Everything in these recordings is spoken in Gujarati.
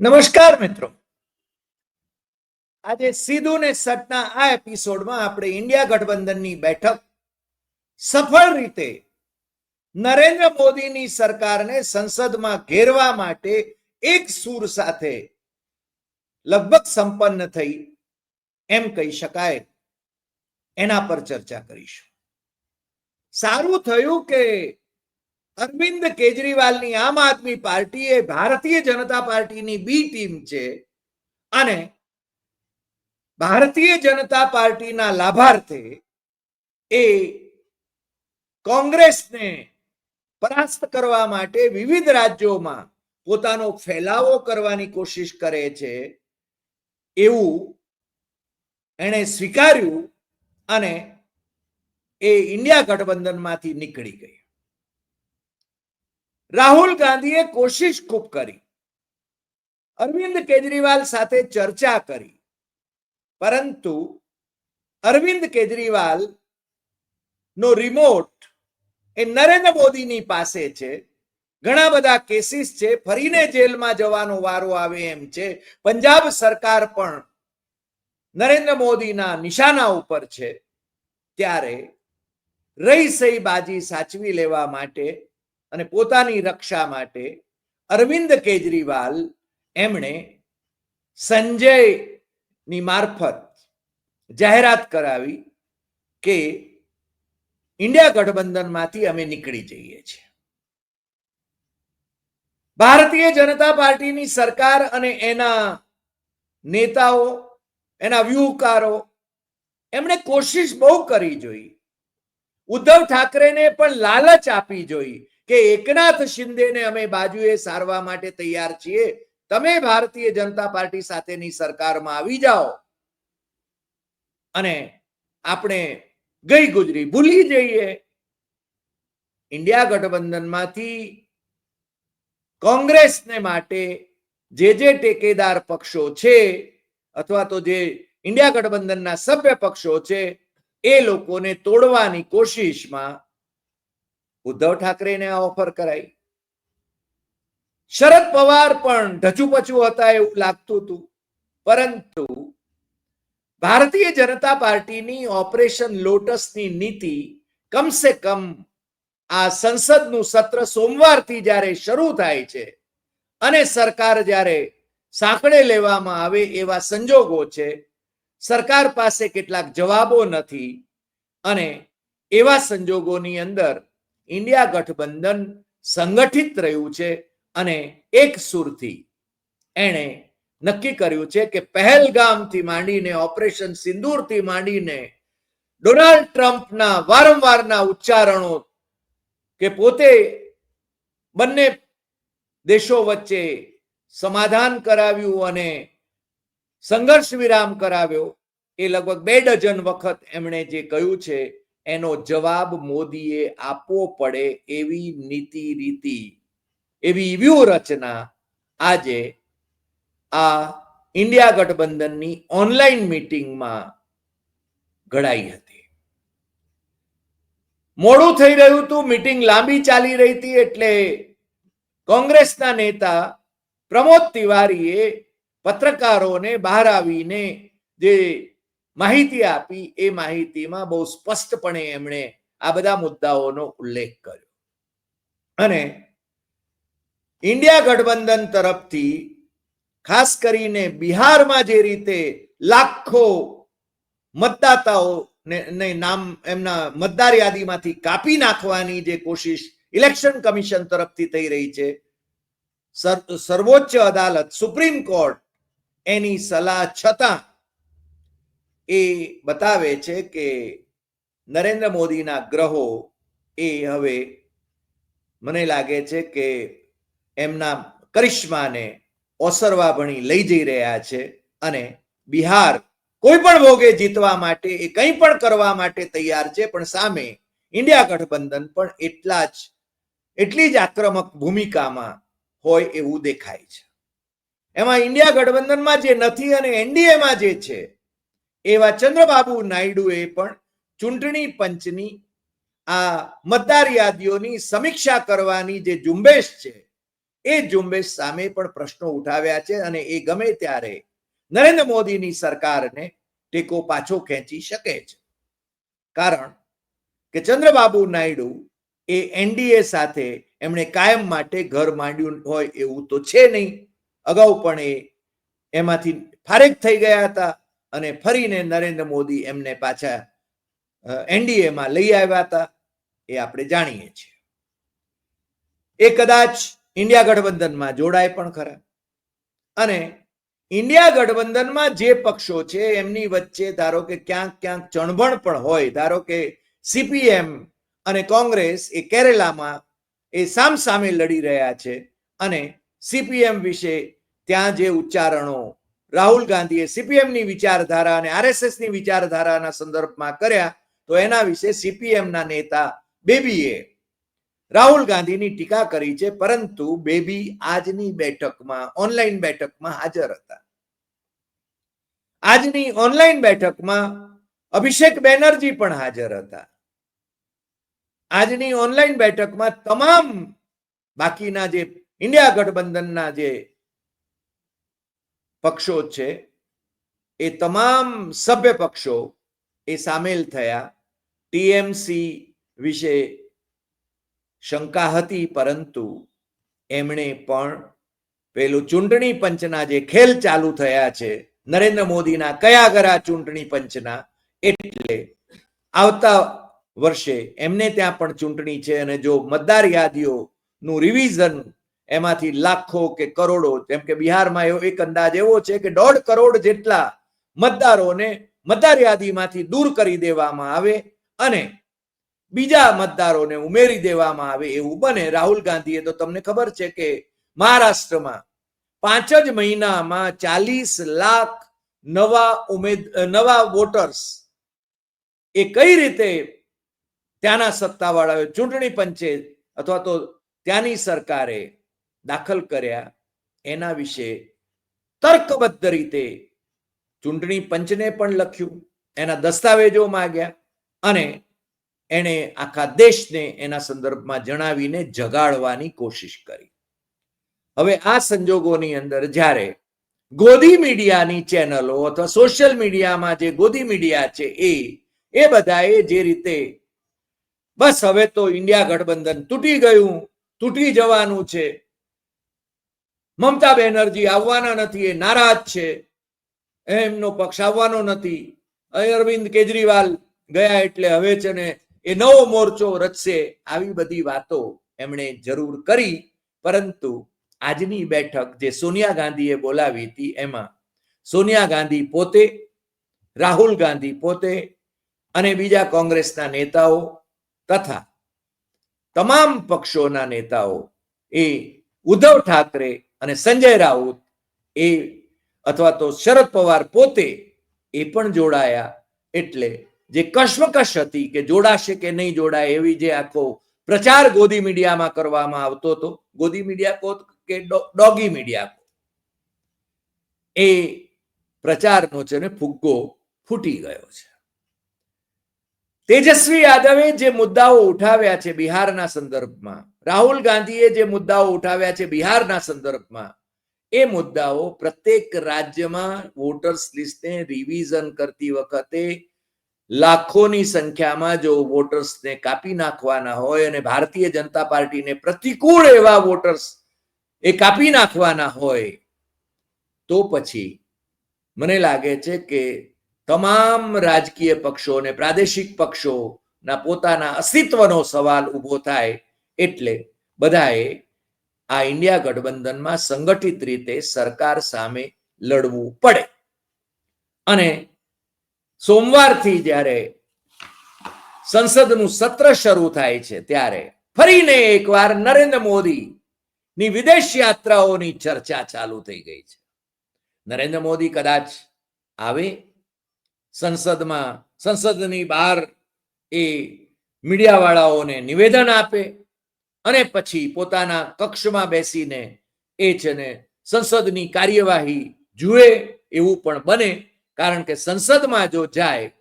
નમસ્કાર મિત્રો. આજે સીધું ને સટના આ એપિસોડમાં આપણે ઇન્ડિયા ગઠબંધનની બેઠક સફળ રીતે નરેન્દ્ર મોદીની સરકારને સંસદમાં ઘેરવા માટે એક સૂર સાથે લગભગ સંપન્ન થઈ, એમ કહી શકાય. એના પર ચર્ચા કરીશું. સારું થયું કે અરવિંદ કેજરીવાલની આમ આદમી પાર્ટી એ ભારતીય જનતા પાર્ટીની બી ટીમ છે અને ભારતીય જનતા પાર્ટીના લાભાર્થે એ કોંગ્રેસને પરાસ્ત કરવા માટે વિવિધ રાજ્યોમાં પોતાનો ફેલાવો કરવાની કોશિશ કરે છે એવું એણે સ્વીકાર્યું અને એ ઇન્ડિયા ગઠબંધનમાંથી નીકળી ગઈ. રાહુલ ગાંધીએ કોશિશ ખૂબ કરી. અરવિંદ કેજરીવાલ સાથે ચર્ચા કરી. પરંતુ અરવિંદ કેજરીવાલ નો રિમોટ એ નરેન્દ્ર મોદીની પાસે છે. ઘણા બધા કેસીસ છે. ફરીને જેલમાં જવાનો વારો આવે એમ છે. પંજાબ સરકાર પણ નરેન્દ્ર મોદીના નિશાના ઉપર છે. ત્યારે રહી સહી બાજી સાચવી લેવા માટે અને પોતાની રક્ષા માટે અરવિંદ કેજરીવાલ એમણે સંજયની મારફત જાહેરાત કરાવી કે ઇન્ડિયા ગઠબંધનમાંથી અમે નીકળી જઈએ છીએ. ભારતીય જનતા પાર્ટીની સરકાર અને એના નેતાઓ, એના વ્યૂહકારો એમણે કોશિશ બહુ કરી જોઈ. ઉદ્ધવ ઠાકરેને પણ લાલચ આપી જોઈ કે એકનાથ શિંદેને અમે બાજુએ સારવા માટે તૈયાર છીએ, તમે ભારતીય જનતા પાર્ટી સાથેની સરકારમાં આવી જાઓ. અને આપણે ગઈ ગુજરી ભૂલી જઈએ. ઇન્ડિયા ગઠબંધનમાંથી કોંગ્રેસને માટે જે જે ટેકેદાર પક્ષો છે, અથવા તો જે ઇન્ડિયા ગઠબંધનના સભ્ય પક્ષો છે, એ લોકોને તોડવાની કોશિશમાં ઉદ્ધવ ઠાકરેને આ ઓફર કરાઈ. શરદ પવાર પણ ઢચુપચુ હતા એવું લાગતું હતું. પરંતુ ભારતીય જનતા પાર્ટીની ઓપરેશન લોટસની નીતિ કમસે કમ આ સંસદનું સત્ર સોમવારથી જ્યારે શરૂ થાય છે અને સરકાર જ્યારે સાંકળે લેવામાં આવે એવા સંજોગો છે, સરકાર પાસે કેટલાક જવાબો નથી અને એવા સંજોગોની અંદર ઇન્ડિયા ગઠબંધન સંગઠિત રહ્યું છે અને એક સુરથી એણે નક્કી કર્યું છે કે પહેલગામથી માંડીને ઓપરેશન સિંદૂરથી માંડીને ડોનાલ્ડ ટ્રમ્પના વારંવારના ઉચ્ચારણો કે પોતે બંને દેશો વચ્ચે સમાધાન કરાવ્યું અને સંઘર્ષ વિરામ કરાવ્યો, એ લગભગ બે ડઝન વખત એમણે જે કહ્યું છે એનો જવાબ મોદીએ આપવો પડે એવી નીતિ રીતિ, એવી વ્યૂહરચના આજે આ ઇન્ડિયા ગઠબંધનની ઓનલાઈન મીટિંગમાં ઘડાઈ હતી. મોડું થઈ રહ્યું હતું, મીટિંગ લાંબી ચાલી રહી હતી એટલે કોંગ્રેસના નેતા પ્રમોદ તિવારીએ પત્રકારોને બહાર આવીને જે માહિતી આપી એ માહિતીમાં બહુ સ્પષ્ટપણે એમણે આ બધા મુદ્દાઓનો ઉલ્લેખ કર્યો. અને ઇન્ડિયા ગઠબંધન તરફથી ખાસ કરીને બિહારમાં જે રીતે લાખો મતદાતાઓ ને નામ એમના મતદાર યાદીમાંથી કાપી નાખવાની જે કોશિશ ઇલેક્શન કમિશન તરફથી થઈ રહી છે સર્વોચ્ચ અદાલત, સુપ્રીમ કોર્ટ એની સલાહ છતાં એ બતાવે છે કે નરેન્દ્ર મોદીના ગ્રહો એ હવે મને લાગે છે કે એમના કરિશ્માને ઓસરવા ભણી લઈ જઈ રહ્યા છે અને બિહાર કોઈ પણ ભોગે જીતવા માટે એ કંઈ પણ કરવા માટે તૈયાર છે, પણ સામે ઇન્ડિયા ગઠબંધન પણ એટલા જ, એટલી જ આક્રમક ભૂમિકામાં હોય એવું દેખાય છે. એમાં ઇન્ડિયા ગઠબંધનમાં જે નથી અને એનડીએમાં જે છે એવા ચંદ્રબાબુ નાયડુએ પણ ચૂંટણી પંચની આ મતદાર યાદીઓની સમીક્ષા કરવાની જે ઝુંબેશ છે, એ ઝુંબેશ સામે પણ પ્રશ્નો ઉઠાવ્યા છે અને એ ગમે ત્યારે નરેન્દ્ર મોદીની સરકારને ટેકો પાછો ખેંચી શકે છે. કારણ કે ચંદ્રબાબુ નાયડુ એ એનડીએ સાથે એમણે કાયમ માટે ઘર માંડ્યું હોય એવું તો છે નહીં. અગાઉ પણ એ એમાંથી ફારેક થઈ ગયા હતા. અને ફરીને નરેન્દ્ર મોદી એમને પાછા એનડીએમાં લઈ આવ્યા હતા, એ આપણે જાણીએ છીએ. એ કદાચ ઇન્ડિયા ગઠબંધનમાં જોડાય પણ ખરા. અને ઇન્ડિયા ગઠબંધનમાં જે પક્ષો છે, એમની વચ્ચે ધારો કે ક્યાંક ક્યાંક ચણભણ પણ હોય, ધારો કે સીપીએમ અને કોંગ્રેસ એ કેરેલામાં એ સામ સામે લડી રહ્યા છે અને સીપીએમ વિશે ત્યાં જે ઉચ્ચારણો રાહુલ ગાંધીએ સીપીએમની વિચારધારા અને આરએસએસની વિચારધારાના સંદર્ભમાં કર્યા તો એના વિશે સીપીએમના નેતા બેબીએ રાહુલ ગાંધીની ટીકા કરી છે, પરંતુ બેબી આજની બેઠકમાં, ઓનલાઈન બેઠકમાં હાજર હતા. આજની ઓનલાઈન બેઠકમાં અભિષેક બેનર્જી પણ હાજર હતા. આજની ઓનલાઈન બેઠકમાં તમામ બાકીના જે ઇન્ડિયા ગઠબંધનના જે પક્ષો છે. એ તમામ સભ્ય પક્ષો એ સામેલ થયા. ટીએમસી વિશે શંકા હતી, પરંતુ એમણે પણ પેલું ચૂંટણી પંચના જે ખેલ ચાલુ થયા છે, નરેન્દ્ર મોદીના કયા ગરા ચૂંટણી પંચના, એટલે આવતા વર્ષે એમને ત્યાં પણ ચૂંટણી છે અને જો મતદાર યાદીઓનું રિવિઝન એમાંથી લાખો કે કરોડો, જેમ કે બિહારમાં એવો એક અંદાજ એવો છે કે દોઢ કરોડ જેટલા મતદારોને મતદાર યાદીમાંથી દૂર કરી દેવામાં આવે અને બીજા મતદારોને ઉમેરી દેવામાં આવે એવું બને. રાહુલ ગાંધીએ તો તમને ખબર છે કે મહારાષ્ટ્રમાં પાંચ જ મહિનામાં ચાલીસ લાખ નવા ઉમેદ, નવા વોટર્સ એ કઈ રીતે ત્યાંના સત્તાવાળાએ ચૂંટણી પંચે અથવા તો ત્યાંની સરકારે દાખલ કર્યા, એના વિશે તર્કબદ્ધ રીતે ચૂંટણી પંચને પણ લખ્યું, એના દસ્તાવેજો માંગ્યા અને એણે આખા દેશને એના સંદર્ભમાં જણાવીને જગાડવાની કોશિશ કરી. હવે આ સંજોગોની અંદર જ્યારે ગોદી મીડિયાની ચેનલો અથવા સોશિયલ મીડિયામાં જે ગોદી મીડિયા છે એ એ બધાએ જે રીતે બસ હવે તો ઇન્ડિયા ગઠબંધન તૂટી ગયું, તૂટી જવાનું છે મમતા બેનર્જી આવવાના નથી, એ નારાજ છે. એમનો પક્ષ આવવાનો નથી. અરવિંદ કેજરીવાલ ગયા એટલે હવે છે ને એ નવો મોરચો રચશે આવી બધી વાતો એમણે જરૂર કરી, પરંતુ આજની બેઠક જે સોનિયા ગાંધીએ બોલાવી હતી એમાં સોનિયા ગાંધી પોતે, રાહુલ ગાંધી પોતે અને બીજા કોંગ્રેસના નેતાઓ તથા તમામ પક્ષોના નેતાઓ એ ઉદ્ધવ ઠાકરે અને સંજય રાઉત એ અથવા તો શરદ પવાર પોતે એ પણ જોડાયા એટલે જે કશ્મકશ હતી કે જોડાશે કે નહીં જોડાય એવી જે આખો પ્રચાર ગોદી મીડિયામાં કરવામાં આવતો હતો. ગોદી મીડિયા કહો કે ડોગી મીડિયા એ પ્રચારનો છે ને ફુગ્ગો ફૂટી ગયો છે. તેજસ્વી યાદવે જે મુદ્દાઓ ઉઠાવ્યા છે બિહારના સંદર્ભમાં રાહુલ ગાંધીએ જે મુદ્દાઓ ઉઠાવ્યા છે બિહારના સંદર્ભમાં, એ મુદ્દાઓ પ્રત્યેક રાજ્યમાં વોટર્સ લિસ્ટને રિવિઝન કરતી વખતે લાખોની સંખ્યામાં જો વોટર્સને કાપી નાખવાના હોય અને ભારતીય જનતા પાર્ટીને પ્રતિકૂળ એવા વોટર્સ એ કાપી નાખવાના હોય, તો પછી મને લાગે છે કે તમામ રાજકીય પક્ષો અને પ્રાદેશિક પક્ષોના પોતાના અસ્તિત્વનો સવાલ ઊભો થાય એટલે બધાએ આ ઇન્ડિયા ગઠબંધનમાં સંગઠિત રીતે સરકાર સામે લડવું પડે. અને સોમવારથી જ્યારે સંસદનું સત્ર શરૂ થાય છે ત્યારે ફરીને એકવાર નરેન્દ્ર મોદી ની વિદેશ યાત્રાઓની ચર્ચા ચાલુ થઈ ગઈ છે. નરેન્દ્ર મોદી કદાચ આવે સંસદમાં, સંસદની બહાર એ મીડિયાવાળાઓને નિવેદન આપે અને પછી પોતાના કક્ષમાં બેસીને એ છે ને સંસદની કાર્યવાહી જુએ એવું પણ બને. કારણ કે સંસદમાં જો જાય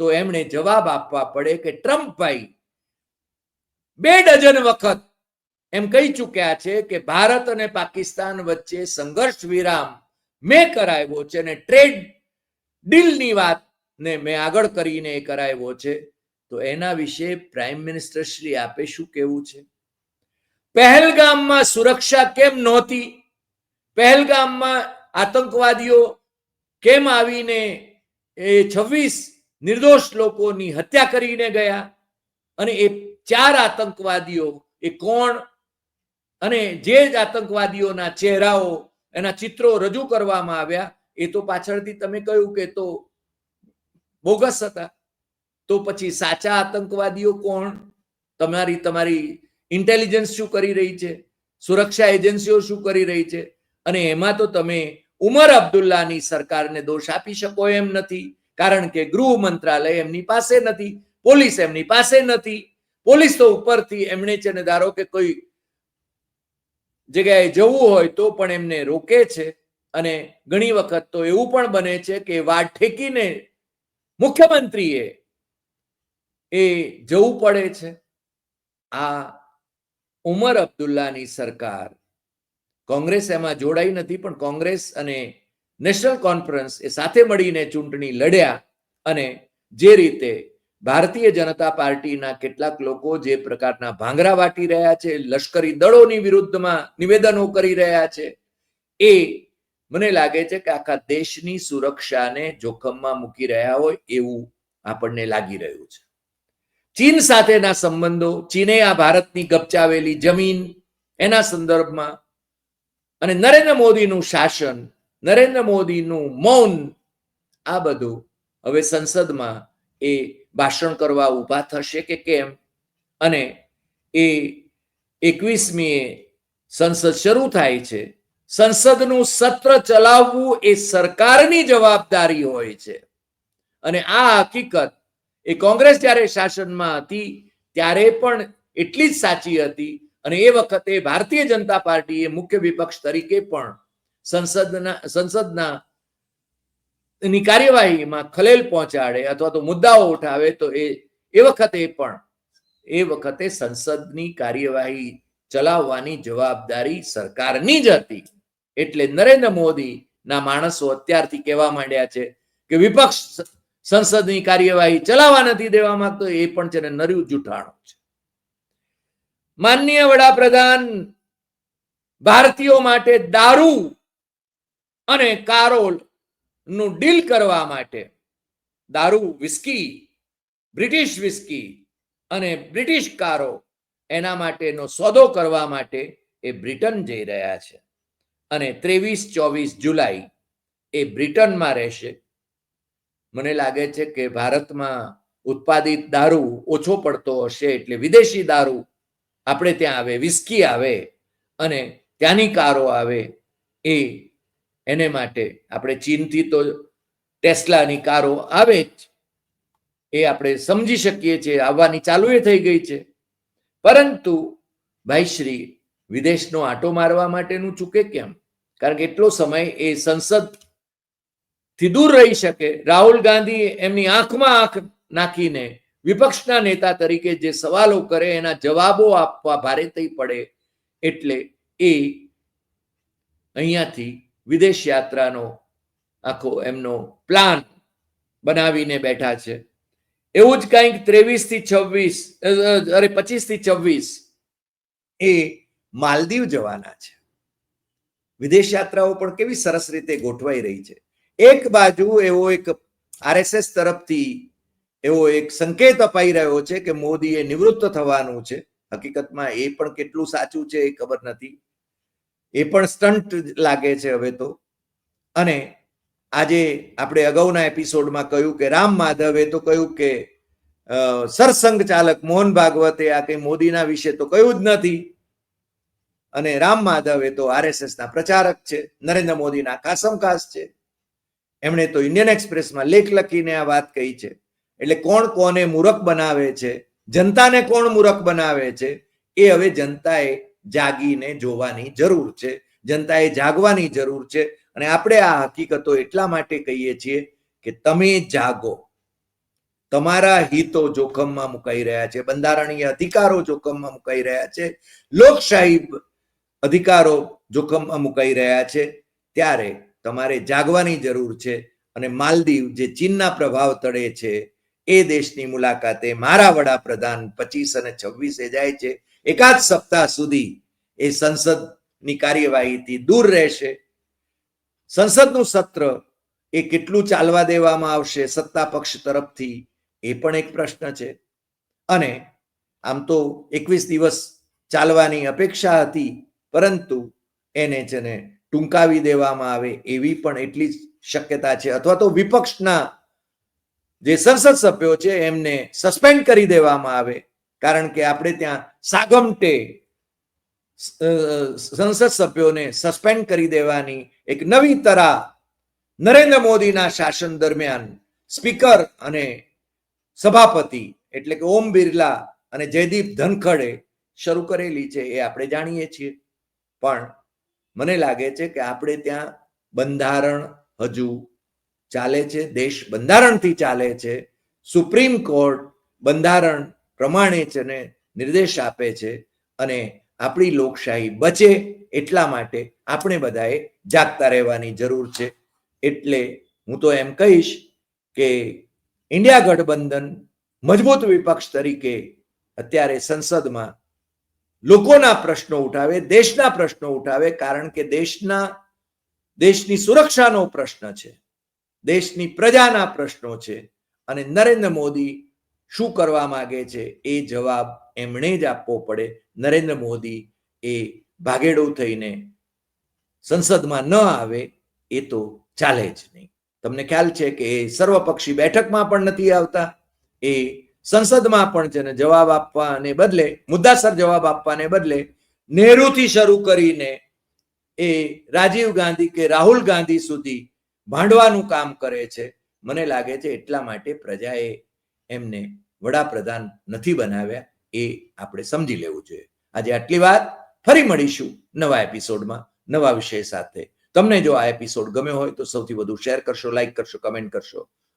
તો એમણે જવાબ આપવા પડે કે ટ્રમ્પભાઈ, બે ડઝન વખત એમ કહી ચૂક્યા છે કે ભારત અને પાકિસ્તાન વચ્ચે સંઘર્ષ વિરામ મેં કરાવ્યો છે અને ટ્રેડ ડીલની વાતને મેં આગળ કરીને એ કરાવ્યો છે. તો એના વિશે પ્રાઇમ મિનિસ્ટર શ્રી આપે શું કેવું છે? પહેલગામમાં સુરક્ષા કેમ નહોતી? પહેલગામમાં આતંકવાદીઓ કેમ આવીને એ છવ્વીસ નિર્દોષ લોકોની હત્યા કરીને ગયા? અને એ ચાર આતંકવાદીઓ, એ કોણ? અને જે જ આતંકવાદીઓના ચહેરાઓ, એના ચિત્રો રજૂ કરવામાં આવ્યા, એ તો પાછળથી તમે કહ્યું કે તો બોગસ હતા. તો પછી સાચા આતંકવાદીઓ કોણ? તમારી તમારી ઇન્ટેલિજન્સ શું કરી રહી છે? સુરક્ષા એજન્સીઓ શું કરી રહી છે? અને એમાં તો તમે ઉમર અબ્દુલ્લાની સરકારને દોષ આપી શકો એમ નથી, કારણ કે ગૃહ મંત્રાલય એમની પાસે નથી, પોલીસ એમની પાસે નથી. પોલીસ તો ઉપરથી એમણે છે ને ધારો કે કોઈ જગ્યાએ જવું હોય તો પણ એમને રોકે છે. અને ઘણી વખત તો એવું પણ બને છે કે વાટ ઠેકીને મુખ્યમંત્રીએ એ જવું પડે છે. આ ઉમર અબ્દુલ્લાની સરકાર. કોંગ્રેસ એમાં જોડાઈ નથી, પણ કોંગ્રેસ અને નેશનલ કોન્ફરન્સ એ સાથે મળીને ચૂંટણી લડ્યા અને જે રીતે ભારતીય જનતા પાર્ટીના કેટલાક લોકો જે પ્રકારના ભાંગરા વાટી રહ્યા છે, લશ્કરી દળોની વિરુદ્ધમાં નિવેદનો કરી રહ્યા છે, એ મને લાગે છે કે આખા દેશની સુરક્ષાને જોખમમાં મૂકી રહ્યા હોય એવું આપણને લાગી રહ્યું છે. ચીન સાથેના સંબંધો, ચીને આ ભારતની ગપચાવેલી જમીન, એના સંદર્ભમાં અને નરેન્દ્ર મોદીનું શાસન, નરેન્દ્ર મોદીનું મૌન, આ બધું હવે સંસદમાં એ ભાષણ કરવા ઊભા થશે કે કેમ? અને એ એકવીસમીએ સંસદ શરૂ થાય છે. સંસદનું સત્ર ચલાવવું એ સરકારની જવાબદારી હોય છે. અને આ હકીકત એ કોંગ્રેસ જ્યારે શાસનમાં હતી, ત્યારે પણ એટલી જ સાચી હતી અને એ વખતે ભારતીય જનતા પાર્ટીએ મુખ્ય વિપક્ષ તરીકે પણ સંસદના સંસદના ની કાર્યવાહીમાં ખલેલ પહોંચાડે અથવા તો મુદ્દાઓ ઉઠાવે, તો એ એ વખતે પણ, એ વખતે સંસદની કાર્યવાહી ચલાવવાની જવાબદારી સરકારની જ હતી. એટલે નરેન્દ્ર મોદી ના માણસો અત્યારથી કહેવા માંડ્યા છે કે વિપક્ષ સંસદની કાર્યવાહી ચલાવવા નથી દેવા માંગતો, એ પણ છે નર્યું જૂઠાણું છે. માનનીય વડાપ્રધાન, ભારતીયો માટે દારૂ અને કારોલનું ડીલ કરવા માટે દારૂ વિસ્કી બ્રિટિશ વિસ્કી અને બ્રિટિશ કારો એના માટેનો સોદો કરવા માટે એ બ્રિટન જઈ રહ્યા છે. અને ત્રેવીસ ચોવીસ જુલાઈ એ બ્રિટનમાં રહેશે. મને લાગે છે કે ભારતમાં ઉત્પાદિત દારૂ ઓછો પડતો હશે એટલે વિદેશી દારૂ આપણે ત્યાં આવે વિસ્કી આવે અને ત્યાંની કારો આવે એ એને માટે આપણે ચીનથી તો ટેસ્લાની કારો આવે જ એ આપણે સમજી શકીએ છીએ, આવવાની ચાલુ થઈ ગઈ છે. પરંતુ ભાઈ શ્રી, વિદેશનો આટો મારવા માટેનું ચૂકે કેમ? કારણ કે એટલો સમય એ સંસદ થી દૂર રહી શકે. રાહુલ ગાંધી એમની આંખમાં આંખ નાખીને વિપક્ષના નેતા તરીકે જે સવાલો કરે એના જવાબો આપવા ભારે થઈ પડે એટલે એ અહીંયાથી વિદેશ યાત્રાનો આખો એમનો પ્લાન બનાવીને બેઠા છે. એવું જ કંઈક ત્રેવીસથી છવ્વીસ અરે પચીસથી છવ્વીસ એ માલદીવ જવાના છે. વિદેશ યાત્રાઓ પણ કેવી સરસ રીતે ગોઠવાઈ રહી છે. એક બાજુ એવો એક આરએસએસ તરફથી એવો એક સંકેત અપાઈ રહ્યો છે કે મોદીએ નિવૃત્ત થવાનું છે. હકીકતમાં એ પણ કેટલું સાચું છે એ ખબર નથી. એ પણ સ્ટન્ટ લાગે છે હવે તો. અને આજે આપણે અગાઉના એપિસોડમાં કહ્યું કે રામ માધવે તો કહ્યું કે સરસંઘ ચાલક મોહન ભાગવતે આ કઈ મોદીના વિશે તો કહ્યું જ નથી. અને રામ માધવ એ તો આરએસએસ ના પ્રચારક છે, નરેન્દ્ર મોદીના કાસમકાસ છે. એમણે તો ઇન્ડિયન એક્સપ્રેસમાં લેખ લખીને આ વાત કહી છે. એટલે કોણ કોને મૂરખ બનાવે છે? જનતાને કોણ મૂરખ બનાવે છે? એ હવે જનતાએ જાગીને જોવાની જરૂર છે. જનતાએ જાગવાની જરૂર છે. અને આપણે આ હકીકતો એટલા માટે કહીએ છીએ કે તમે જાગો. તમારા હિતો જોખમમાં મુકાઈ રહ્યા છે. બંધારણીય અધિકારો જોખમમાં મુકાઈ રહ્યા છે. લોકશાહી અધિકારો જોખમમાં મુકાઈ રહ્યા છે. ત્યારે તમારે જાગવાની જરૂર છે અને માલદીવ જે ચીનના પ્રભાવ તળે છે, એ દેશની મુલાકાતે મારા વડાપ્રધાન પચીસ અને છવ્વીસે જાય છે. એકાદ સપ્તાહ સુધી એ સંસદની કાર્યવાહીથી દૂર રહેશે. સંસદનું સત્ર એ કેટલું ચાલવા દેવામાં આવશે સત્તા પક્ષ તરફથી, એ પણ એક પ્રશ્ન છે. અને આમ તો એકવીસ દિવસ ચાલવાની અપેક્ષા હતી, પરંતુ એને છે ને ટૂંકાવી દેવામાં આવે એવી પણ એટલી જ શક્યતા છે. અથવા તો વિપક્ષના જે સંસદ સભ્યો છે એમને સસ્પેન્ડ કરી દેવામાં આવે. કારણ કે આપણે ત્યાં સાગમટે સંસદ સભ્યોને સસ્પેન્ડ કરી દેવાની એક નવી તરા નરેન્દ્ર મોદીના શાસન દરમિયાન સ્પીકર અને સભાપતિ એટલે કે ઓમ બિરલા અને જયદીપ ધનખડે શરૂ કરેલી છે એ આપણે જાણીએ છીએ. પણ મને લાગે છે કે આપણે ત્યાં બંધારણ હજુ ચાલે છે, દેશ બંધારણથી ચાલે છે, સુપ્રીમ કોર્ટ બંધારણ પ્રમાણે છે ને નિર્દેશ આપે છે અને આપણી લોકશાહી બચે એટલા માટે આપણે બધાએ જાગતા રહેવાની જરૂર છે. એટલે હું તો એમ કહીશ કે ઇન્ડિયા ગઠબંધન મજબૂત વિપક્ષ તરીકે અત્યારે સંસદમાં લોકોના પ્રશ્નો ઉઠાવે, દેશના પ્રશ્નો ઉઠાવે, કારણ કે દેશના, દેશની સુરક્ષાનો પ્રશ્ન છે. દેશની પ્રજાના પ્રશ્નો છે. અને નરેન્દ્ર મોદી શું કરવા માગે છે એ જવાબ એમણે જ આપવો પડે. નરેન્દ્ર મોદી એ ભાગેડું થઈને સંસદમાં ન આવે એ તો ચાલે જ નહીં. તમને ખ્યાલ છે કે એ સર્વપક્ષી બેઠકમાં પણ નથી આવતા. એ સંસદમાં પણ છે ને જવાબ આપવાને બદલે, મુદ્દાસર જવાબ આપવાને બદલે નહેરુથી શરૂ કરીને એ રાજીવ ગાંધી કે રાહુલ ગાંધી સુધી ભાંડવાનું કામ કરે છે. મને લાગે છે એટલા માટે પ્રજાએ એમને વડાપ્રધાન નથી બનાવ્યા એ આપણે સમજી લેવું જોઈએ. આજે આટલી વાત. ફરી મળીશું નવા એપિસોડમાં, નવા વિષય સાથે. તમને જો આ એપિસોડ ગમ્યો હોય તો સૌથી વધુ શેર કરશો, લાઈક કરશો, કમેન્ટ કરશો.